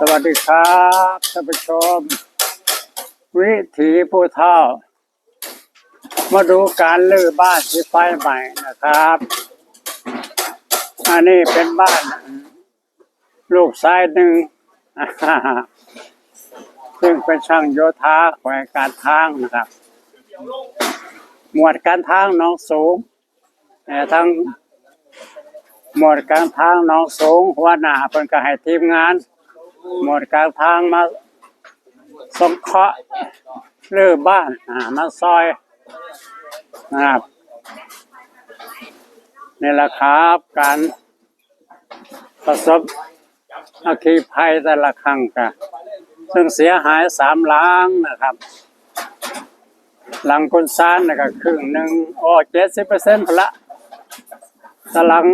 สวัสดีครับท่านผู้ชม วิถีผู้เฒ่า มาดูการลื้อบ้านที่ไฟใหม่นะครับ อันนี้เป็นบ้าน ลูกชายหนึ่งซึ่งเป็นช่างโยธาแขวงการทางนะครับ หมวดการทางน้องสูงแต่ทั้งหมวดการทางน้องสูงหัวหน้าเพิ่นก็ให้ทีมงาน หมดการทางมาสงเคราะห์เลือบ้านอ่ามาซอยนะครับนี่แหละครับการประสบอัคคีภัยแต่ละครั้งกันซึ่งเสียหายสามลังนะครับ หลังคนซานนะก็ครึ่งหนึ่งโอ้เจ็ดสิบเปอร์เซ็นต์พละตหลัง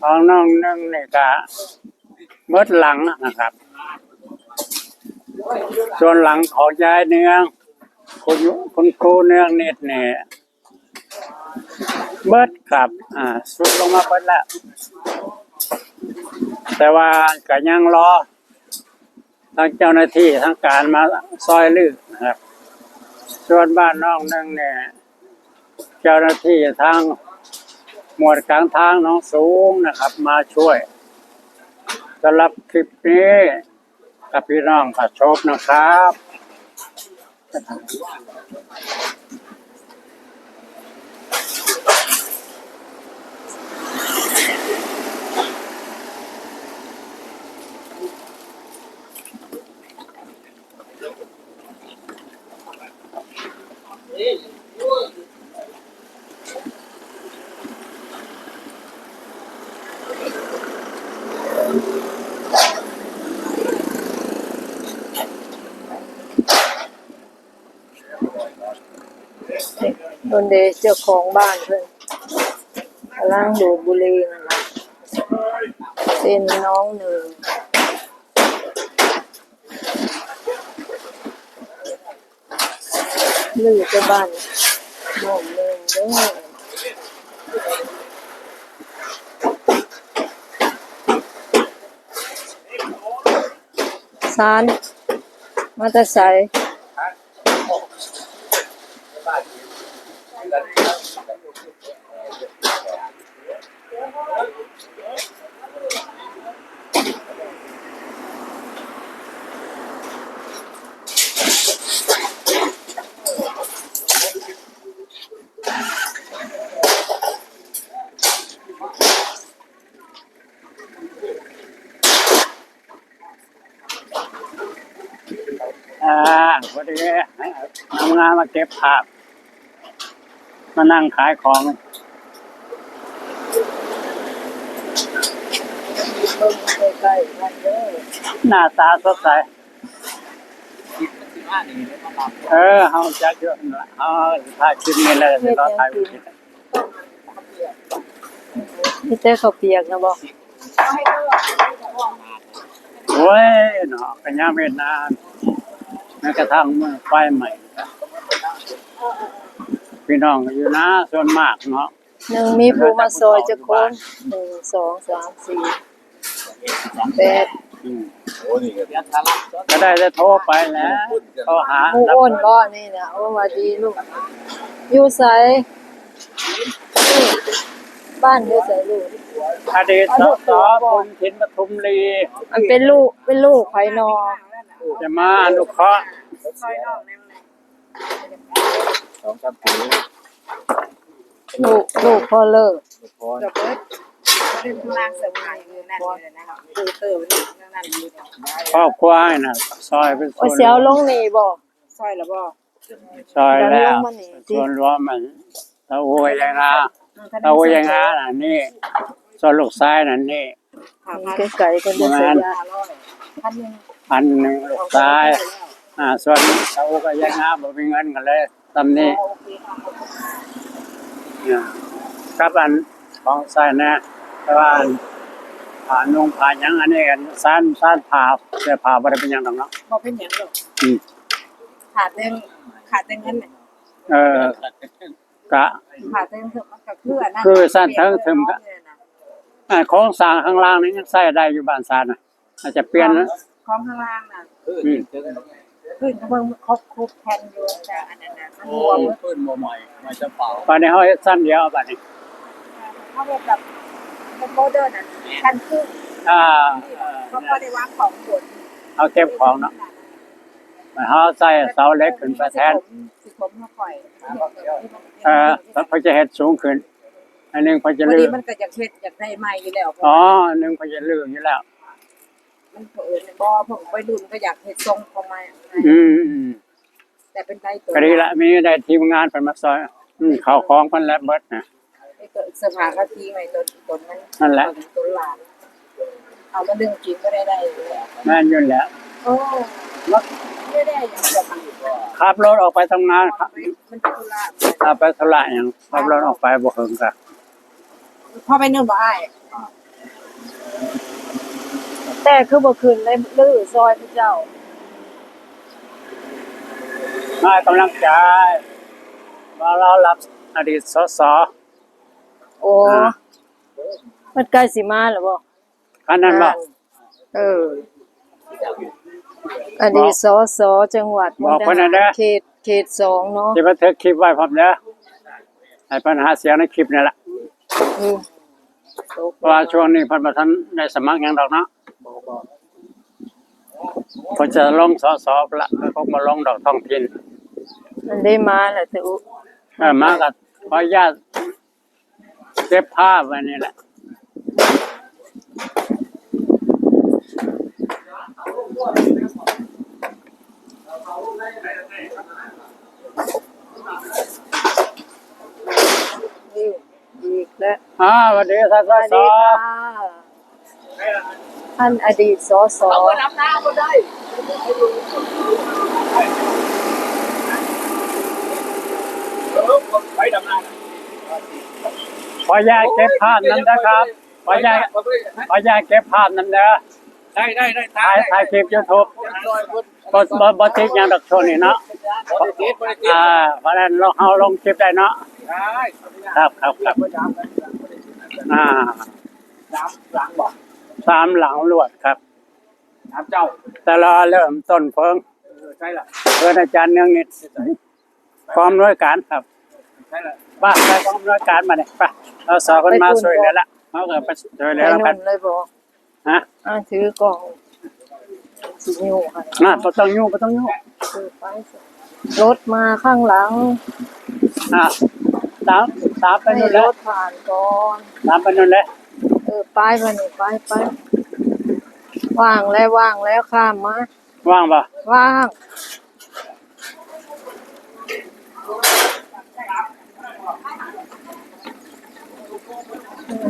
ของน้องหนึ่งนี่ก็ เบิดหลังนะครับ ส่วนหลังของยายเนืองคุณคุณครูเนืองนิดเนี่ยเบิดครับ อ่า สุดลงมาเบิดแล้ว แต่ว่าก็ยังรอทางเจ้าหน้าที่ทางการมาซอยลือนะครับ ส่วนบ้านน้องนึงเนี่ย เจ้าหน้าที่ทางหมวดกลางทางน้องสูงนะครับ มาช่วย สำหรับคลิปนี้กับพี่น้องขอชมนะครับ โดนเดเจ้าของบ้านเพิ่อนกำลังดูดบุหรี่นั่นนะเป็นน้องหนึ่งลือจ้บ้านน้องหนึ่งเด้อสารมาตะใส อ่า พอดีทำงานมาเก็บผักมานั่งขายของเบิ่งใกล้ๆกันเด้อหน้าตาสดใสเออเฮาจักเยอะนั่นล่ะเฮาถ่ายคลิปนี้แล้วสิเราถ่ายวิดีโอมีแต่ข้าวเปียกนะบ่โอ้ยเนาะเป็นยามเวียดนาม แม้กระทั่งเมื่อไฟใหม่ก็พี่น้องก็อยู่นะส่วนมากเนาะหนึ่งมีผู้มาซอยจักคนหนึ่งสองสามสี่แปดอืมโอ้นี่ก็ก็ได้แต่โทรไปแหล้วโทรหาหมู่อ้นบ่นี่นะโอ้มาดีลูกอยู่ไสบ้านอยู่ไสลูกอดีตสสคุณชินปทุมรีมันเป็นลูกเป็นลูกไผนอ จะมาอนุเคราะห์สองสามปีลูกลูกพ่อเลิกพอกับเบิดดึงพลังเสริมหายอยู่นั่นเลยนะครับคือเติมนั่นนั่นอยู่เนี่ยครอบครัวให้น่ะซอยเป็นส่โอ้วนเสียวลงนี่บ่ซอยละบ่ซอยแล้วลงมานี่สิส่วนรวมมันตะโวยยังงาตะโวยยังงาน่ะนี่ส่วนลูกชายน่ะนี่ค่ะมีพันไกลๆกันจะเสียยาห้าร้อยพันหนึ่ง พันหนึ่งลูกชายอ่าส่วนตะโวยก็ยังงาบ่มีเงินกันเลยตำนี้โอเคค่ะเนี่ยครับอันของใส่นะแต่ว่าอันผ่านุ่งผ่าหยังอันนี้กันสั้นสั้นผ่าเสื้อผ้าบ่ได้เป็นหยังดอกเนาะบ่เป็นหยังหรอกอืมขาดเงินขาดเงินเนี่ยเออกะขาดเงินถึงมันก็คืออันนั้นคือสั้นเทิงถึงก็อ่าโครงสร้างข้างล่างนี่ยังใช้ได้อยู่บ้านซานน่ะอาจจะเปลี่ยนนะ ของข้างล่างน่ะอืมขึ้นเบิ่งครบครบแผ่นอยู่แต่อันนั้นน่ะมันโอ้รวมขึ้นมาใหม่มาจะเป่าตอนนี้เขาเฮ็ดสั้นเดียวบัดนี้เขาเรียกแบบเป็นโมเดิร์นอะชั้นครึ่งอ่าเขาก็ได้วางของบนเอาเก็บของเนาะเขาใส่เสาเล็กขึ้นไปแทนสิผมมาปล่อยเออแล้วเขาจะเฮ็ดสูงขึ้นอันหนึงเขาจะพอลื่ดีนมันก็อยากเฮ็ดอยากได้ใหม่อยู่แล้วอ๋ออันหนึงเขาจะลื่นอยู่แล้ว มันเผอิญบ่พวกวัยรุ่นก็อยากเฮ็ดทรงของใหม่อืมอืมแต่เป็นไรตัวก็ดีละมีได้ทีมงานเป็นมาซอยอืมเขาของเพิ่นแล้วเบิดนะไอ้ตัวเสภาก็ทีใหม่ตัวตัวนั้นนั่นแหละตัวหลานเอามาดึงกินก็ได้ได้อยู่แล้วแม่นอยู่แล้วโอ้ไม่ได้อย่างเดียวมันขับรถออกไปทำงานครับมันเป็นธุระถ้าไปธุระหยังขับรถออกไปบ่เฮิงก็พอไปนู่นบ่อ้าย แต่คือบ่คืนได้ลื้อซอยพระเจ้าให้กำลังใจว่าเรารับอดีตสสโอ้อ่ามันใกล้สิมาแล้วบ่คันนั้นบ่เอออันนี้สอสอจังหวัดบอกเพิ่นน่ะเด้อเขตเขตสองเนาะสิบันทึกคลิปไว้พร้อมเด้อให้ปัญหาเสียงในคลิปนี่แหละอืม เพราะว่าช่วงนี้เพิ่นบ่ทันได้สมัครหยังดอกเนาะเพิ่นจะลงสสละแล้วก็มาลงดอกท้องถิ่นมันได้มาแล้วแต่อุเออมาก็ขออนุญาตเก็บภาพไว้นี่แหละนี่ อีกแล้วอ่าสวัสดีท่านสสวัสสดีค่ะท่านอดีตสอสอไปดำน้ขออนุญาตเก็บภาพนั้นนะครับขออนุญาตขออนุญาตเก็บภาพนั้นเด้อได้ได้ได้ถ่ายถ่ายคลิป YouTube บ่บ่บ่ติดหยังดอกช่วงนี้เนาะบริษัทบริษัทอ่าเพราะฉะนั้นเราเฮาลงคลิปได้เนาะ ได้ครับครับครับอ่าน้ำล้างบ่อสามหลังลวดครับน้ำเจ้าแต่เราเริ่มต้นเพิ่งใช่ละเพื่อนอาจารย์เนืองนิดพร้อมด้วยการครับใช่ละบ้านไปพร้อมด้วยการมาเนี่ยไปเราสองคนมาช่วยเลยละเขาก็ไปช่วยไปเลยแล้วกันุ่นนเลยบ่ฮะอ่าถือกล่องสินิ้วให้น่ะบ่ต้องยุ่งบ่ต้องยุ่งถือไปสิรถมาข้างหลังอะ ตามตามไปให้นู่นรแล้วถผ่านก่อน ตามไปนู่นเลยเออไปไปนี่ไปไปว่างแล้วว่างแล้วข้ามมาว่างป่ะว่าง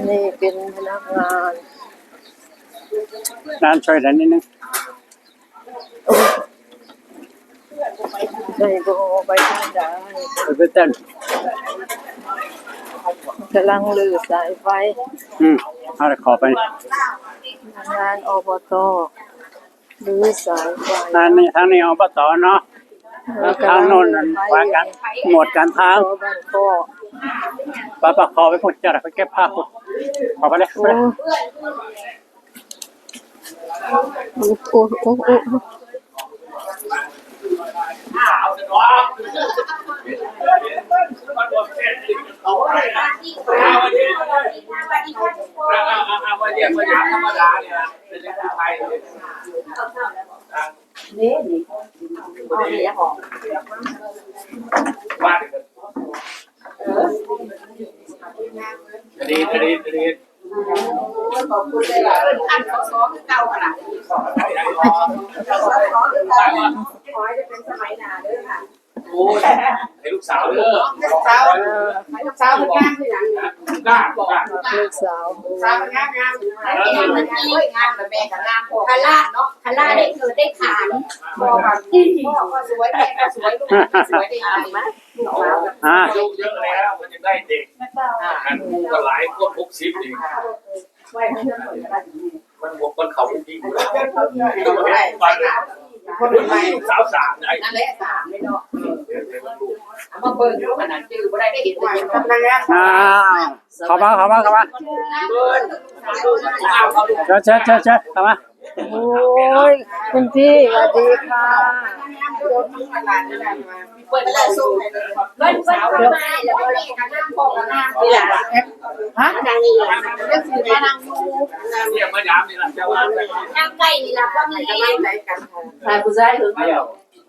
นี่เป็นพนักงานน้ำช่วยดันนิดนึงได้โบไปทางใด ไปเต้นกำลังลือสายไฟ อืมเอาขอไป งานอบตลือสายไฟทางนี้ทางนี้อบตเนาะแล้วทางโน้นนั่นว่ากันหมดกันทางโตบ้านก็ปะปะขอไปพุ่นจัดไปเก็บผ้าพุ่นขอไปเลยโอ้โอ้โอ้ โอ้โอ้เอาไปวันนี้วันนี้วันนี้ธรรมดาเนี่ยเป็นเรื่องไทยนี่นี่เอาเดี๋ยวของ บ้านดีดีดี ขอบคุณเลยล่ะท่านสสคือเก่าขนาดนี้สสคือเก่าขอให้จะเป็นสมัยหน้าเด้อค่ะ โอ้ยให้ลูกสาวเลิก ลูกสาวให้ลูกสาวเป็นงานคือหยัง กล้าบอก ลูกสาวลูกสาวเป็นงานงานงานมันดีงานแบบแม่กับงานพ่อคาร่าเนาะคาร่าได้เกิดได้ขานพ่อกับพ่อก็สวยแม่ก็สวยลูกก็สวยได้ยังไงลูกสาวกับอ่าอายุเยอะแล้วมันจะได้เด็กอันก็หลายคนหกสิบเองไว้ให้เพื่อนคนกันมันบวกคนเขาจริงเพื่อนเขาที่ไหนไปนะ คนคนใหม่ลูกสาวสามไอ้นั่นแหละสามเลยเนาะเอามาเบิ่งดูขนาดจื้อบ่ได้ได้เห็นว่าทำงานอ่าเข้ามาเข้ามาเข้ามาเบิร์นเอาเขาลูกเชิญเชิญเชิญเชิญเข้ามาโอ้ยคุณพี่สวัสดีค่ะ เปิดเลยส่งให้เลยเบิ้ลเบิ้ลเข้ามาแล้วก็เลยกันนั่งพอกันนั่งนี่แหละฮะนางนี่เรื่องคือนั่งดูเรียกมายามนี่แหละจะว่าไปนั่งใกล้นี่ละก็มีกำลังใจกันชายผู้ชายถึงเดียว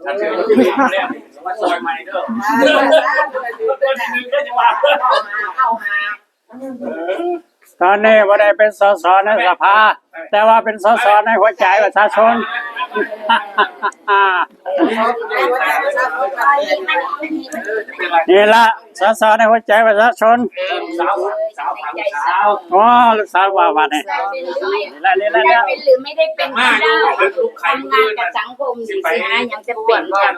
ถ้าเจอที่นี่เรียกว่าซอยใหม่เด้อรื่องนึงก็จะว่าเอาหา ตอนนี้ว่าได้เป็นสสในสภา แต่ว่าเป็นสสในหัวใจประชาชนนี่ละสสในหัวใจประชาชนสาวสาวสาวอ๋อลูกสาวว่าว่าเนี่ยนี่ละนี่ละได้เนี่ยเป็นหรือไม่ได้เป็นมาก็อยู่ได้ลูกไข่ทำมืงานอกับนะสังคมสิสินะยังจะเป็นกัน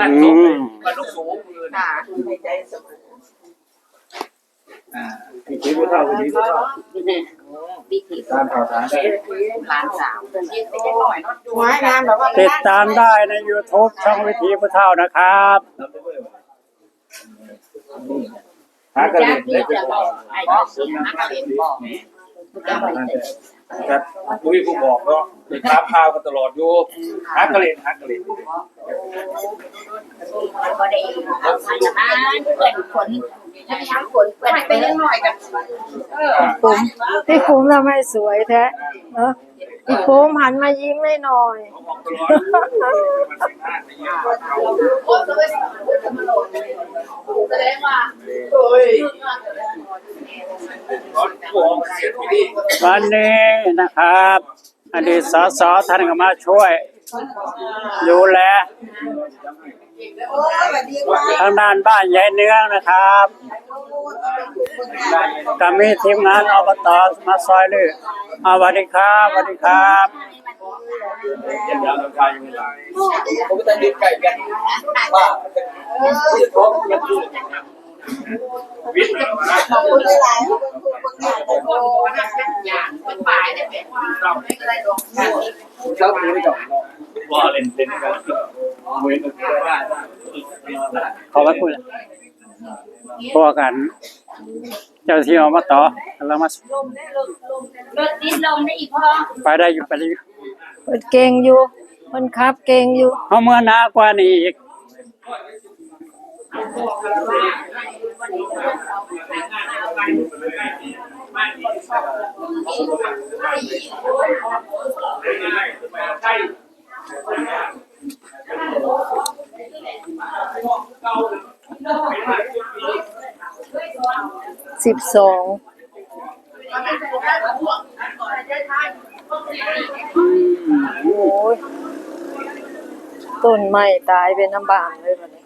นั่นอืสูงมมันลูกสูงมือ นะใจเสมอที่คิดว่าเท่าที่เท่าวิธีตามข่าวสารได้หลานสาวหน่อยเนาะไม้งานแบบว่าติดตามได้ใน YouTube ช่องวิถีผู้เฒ่านะครับหากระจาดิ่กงได้ที่เป็นจะบอกไอ้เสียงนักเรียนบอกครับอุ้ยผู้บอกเนาะติดตามข่าวกันตลอดอยู่หากระดิ่งหากระดิ่งก็ได้เอามาจากบ้านเพื่อนคนแล้วยังคนเพื่อนไปไปเล่เล่นนหน่อยกันผมพี่คุ้มทำให้สวยแท้เนอะ พี่คุ้มหันมายิ้มให้หน่อยโอ้ยแสดงว่าโอ้ยวันนี้นะครับ อดีตสสท่านก็มาช่วย ดูแล โอ้ยสวัสดีค่ะทางด้านบ้านยายเนื้องนะครับก็มีทีมงานอบตมาซอยเลยอ่าสวัสดีครับสวัสดีครับผมก็จะยืนไก่กันว่าท้องมันอยู่วิทย์ขอบคุณหลายๆขอบคุณคนงานขอบคุณอย่างเป็นฝ่ายเนี่ยเป็นว่าไม่เป็นไรหรอกเช้านี้ไม่จบว่าเล่นเล่นกัน เว้นได้ขอไว้พูดพวกกัน เจ้าที่อบตเรามารถดิ้นลมได้อีกพอไปได้อยู่ไปได้อยู่เพิ่นเก่งอยู่เพิ่นครับเก่งอยู่เขาเมื่อหนากว่านี้อีก สิบสองโอ้ยต้นไม้ตายเป็นน้ำบางเลยบัดนี้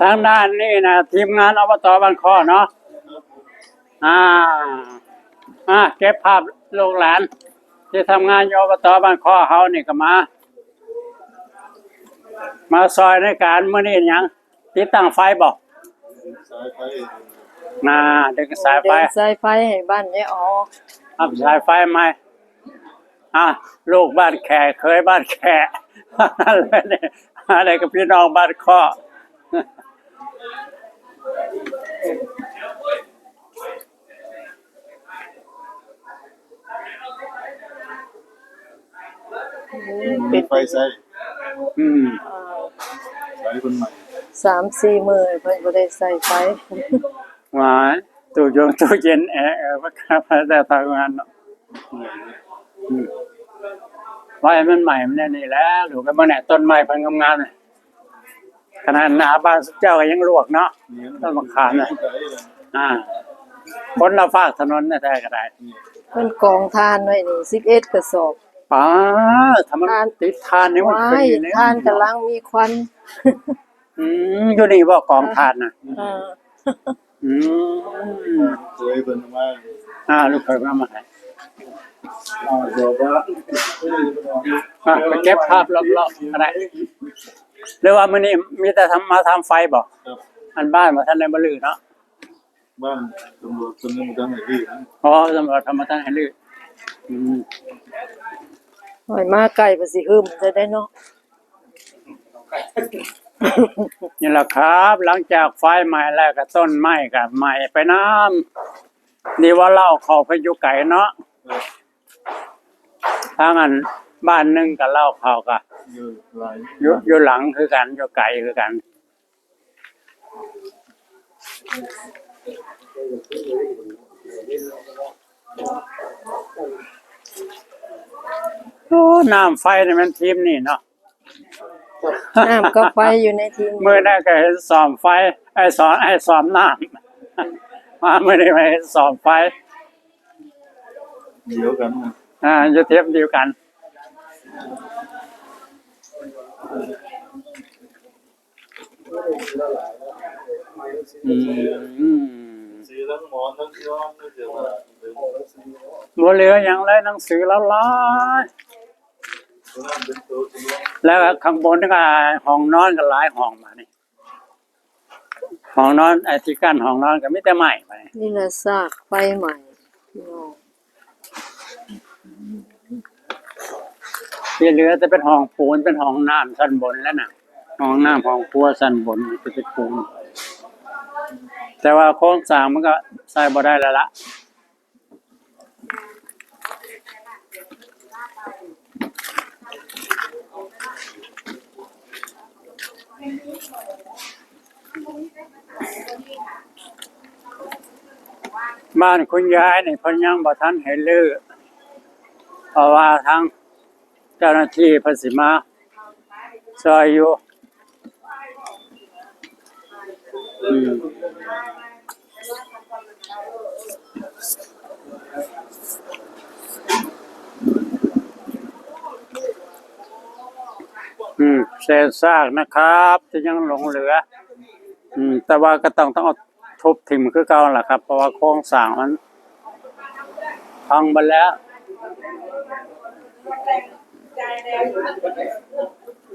ทางด้านนี้นะทีมงานอบตบางข้อเนาะ อ่า อ่าเก็บภาพลูกหลาน ที่ทำงานอยู่อบตบางข้อเฮานี่ก็มา มาซอยในการเมื่อนี้หยังติดตั้งไฟบอกน่าดึงสายไฟเดินสายไฟให้บ้านยายอ๋อทำสายไฟไหมอะลูกบ้านแขกเคยบ้านแขกอะไรเนี่ยอะไรกับพี่น้องบ้านข้อ ปิดไฟใส่อืมใส่คนใหม่สามสี่มือเพิ่นก็ได้ใส่ไฟหวานตู้ยงตู้เย็นแอร์เออว่าครับแต่ทำงานเนาะอืมไว้มันใหม่มันเนี่ยนี่แหล้วหรือก็มาแหน่ต้นไม้เพันงามๆเลยขนาดหนาบ้านเจ้าก็ยังลวกเนาะต้นมะขามน่ะอ่าคนละฝากถนนน่ะแต่ก็ได้เพิ่นกองทานไว้นี่สิบเอ็ดกระสอบ ป้าทำมันติดทานนี่มันว้าเป็นยอยู่เนี่ยทานกำลังมีควัน อืมอยู่นี่บ่กองทานน่ะอ่าอืมสวยเป็นว่าอ่าลูกเคยมามาให้อ่าเดี๋ยวว่าอะไปเก็บภาพรอบๆก็ได้หรือว่ามื้อนี้มีแต่ทำมาทำไฟบ่ครับอันบ้านมาท่านในบ่ลือเนาะบ้านตำรวจคนนึงตั้งไหนที่อ๋อตำรวจทำมาท่านให้ลืออืม หอยมาไก่ภาษีหึมจะได้เนาะนี่แหละครับ หลังจากไฟไหม้แล้วก็ต้นไม้ก็ไหม้ไปน้ำนี่ว่าเล่าเขาไปอยู่ไก่เนาะเออทางอันบ้านหนึงกับเล่าเขากะอยู่หลายอยู่อยู่หลังคือกันอยู่ไก่คือกัน โอ้ น้ำไฟนี่มันทีมนี่เนาะน้ำก็ไฟอยู่ในทีมเมื่อได้ก็เห็นสอมไฟ ไอ้สอนไอ้สอมน้ำมาเมื่อได้มาเห็นสอมไฟเดียวกันนะอ่าอยู่เทียบเดียวกันอืมซื้อทั้งหมอนทั้งย้อมทั้งเดี๋ยวว่าเดี๋ยวบ่เหลืออย่างเลยหนังสือแล้วล้อย แล้วก็ข้างบนนี่ก็ห้องนอนก็หลายห้องมานี่ห้องนอนไอ้ที่กั้นห้องนอนก็มีแต่ไม้ไปนี่แหละซากไฟใหม่พี่น้องที่เหลือจะเป็นห้องปูนเป็นห้องน้ำชั้นบนแล้วน่ะห้องน้ำห้องครัวชั้นบนจะเป็นปูนแต่ว่าโครงสร้างมันก็ใส่บ่ได้แล้วละ บ้านคุณยายนี่เพิ่นยังบ่ทันให้ลือเพราะว่าทางเจ้าหน้าที่เพิ่นสิมาซอยอยู่อืม อืมเศษซากนะครับที่ยังหลงเหลือ อืม แต่ว่าก็ต้องต้องเอาทุบถิ่มคือเก่าแหละครับ เพราะว่าโครงสร้างมันพังไปแล้วใจแดง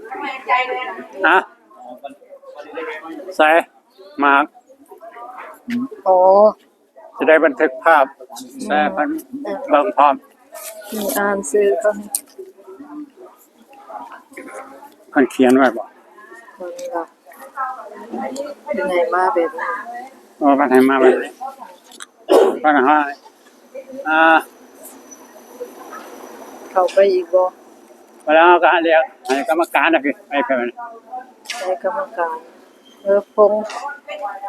ทำไมใจแดงนะใส่หมากโอ้จะได้บันทึกภาพใส่พันเบิ่งพร้อมมีอ่านซื้อก็เพันเขียนไว้บ่คนละที่ไหนมาแบบนี้ว่าพันให้มาแบบนี้พันให้อ่าเข้าไปอีกบ่เวลาเราก็เรียกให้กรรมการนะพี่ไอ้เพิ่นใช้กรรมการเออพงษ์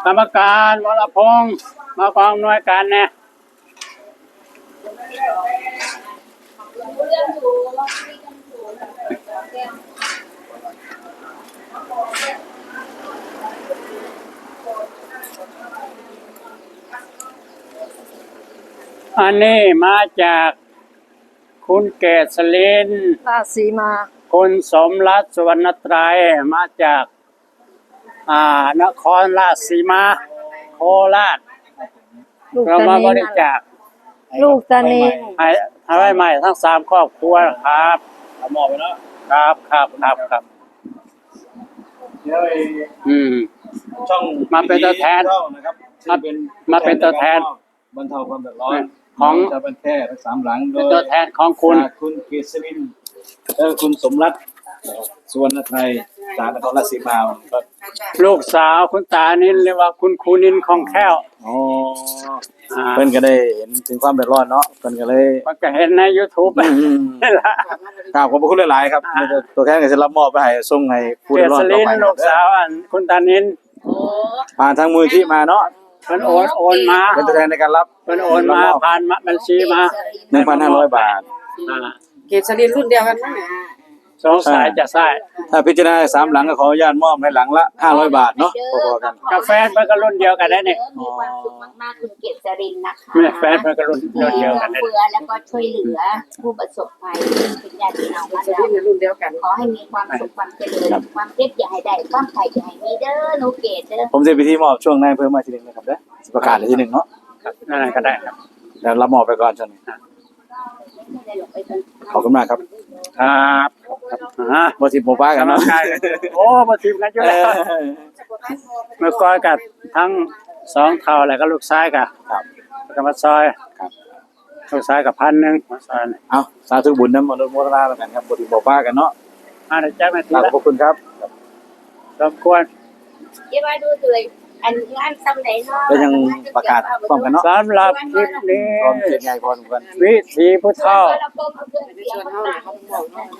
กรรมการวรพงศ์มากองหน่วยการแน่ อันนี้มาจากคุณเกษลินราชสีมา คุณสมรัตน์สุวรรณไตรยมาจาก อ่านครราชสีมา โคราชลูกเราตามานิบนริจาคลูกตานินให้ให้ไว้ใหม่ทั้งสามครอบครัวครับเอาหมอไปแล้วครับครับครับครับเดี๋ยวไอ้อืม ช่องมาเป็นตัวแทน ช่องนะครับที่เป็นมาเป็นตัวแทน บรรเทาความเดือดร้อน ของจะเป็นแค่ทั้งสามหลังโดเป็นยตัวแทนของคุณ จากคุณเกษรินทร์และคุณสมรัตน์สุวรรณไทยจากนครราชสีมาครับลูกสาวคุณตานินเรียกว่าคุณครูนินของแค้วอ๋ออ่าเพิ่นก็ได้เห็นถึงความเดือดร้อนเนาะเพิ่นก็เลยมันก็เห็นใน YouTube นี่ละกราบขอบพระคุณหลายๆครับอ่าตัวแทนก็จะรับมอบไปให้ส่งให้ผู้เกเดือดร้อษนต่ลิอนไปลูกสาวอันคุณตานินโอ้ผ่านทางมือที่มาเนาะ เพิ่นโอนโอนมาเป็นตัวแทนในการรับเพิ่นโอนมาผ่านมาบัญชีมา1,500บาท อ่าเกศรีรุ่นเดียวกันมั้งสงสัยจะใช่ ถ้าพิจารณาสามหลังก็ขออนุญาตมอบให้หลังละ500บาทเนาะพอๆกัน กาแฟนมันก็รุ่นเดียวกันได้นี่มีความสุขมากๆคุณเกษรินนะคะแม่แฟนมันก็รุ่นที่รุ่นเดียวกันเฟืได้อแล้วก็ช่วยเหลือผู้ประสบภัยเป็นญาติพี่น้องเกบ้านศรีเรารุ่นเดียวกัน ขอให้มีความสุขความเจริญความเจ็บอย่าให้ได้ความไข่อย่าให้มีเด้อหนูเกดเด้อผมจะพิธีมอบช่วงในเพิ่มมาทีหนึงนะครับเด้อสิประกาศอีกทีหนึงเนาะครับนั่นก็ได้ครับเดี๋ยวรับมอบไปก่อนช่วงนี้ ขอบคุณมากครับครับครับอ่าบ่สิบ่ป้ากันกำลัเนาะงใจโอ้มาทีมกันอยู่เอแล้วอเมื่อก่อนกับทั้งสองเท่าแล้วก็ลูกชายกับครับก็มาซอยครับลูกชายกับพันหนึ่งมาซอยเอาสาธุบุญนำมนุษย์โมทนาแล้วกันครับบ่สิบ่ป้ากันเนาะอ่าเดี๋ยวแจ้งมาทีขอบละพระคุณครับรบกวนเดี๋ยวมาดูเลย อันงานสำเร็จเนาะก็ยังประกาศพร้อมกันเนาะสำหรับคลิปนี้พร้อมเสียงใหญ่พอสมควรวิถีผู้เฒ่า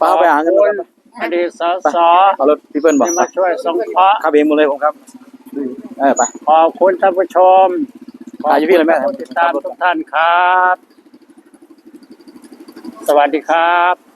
ป้าไปหาเงินคุมาณอดีตสสเอารถพี่เปิ้ลบอกที่มาช่วยสงเคราะห์ขับเองหมดเลยผมครับเออไปขอบคุณท่านผู้ชมถ่ายอยู่พี่เลยแม่ขอบคุณผู้ติดตามทุกท่านครับ สวัสดีครับ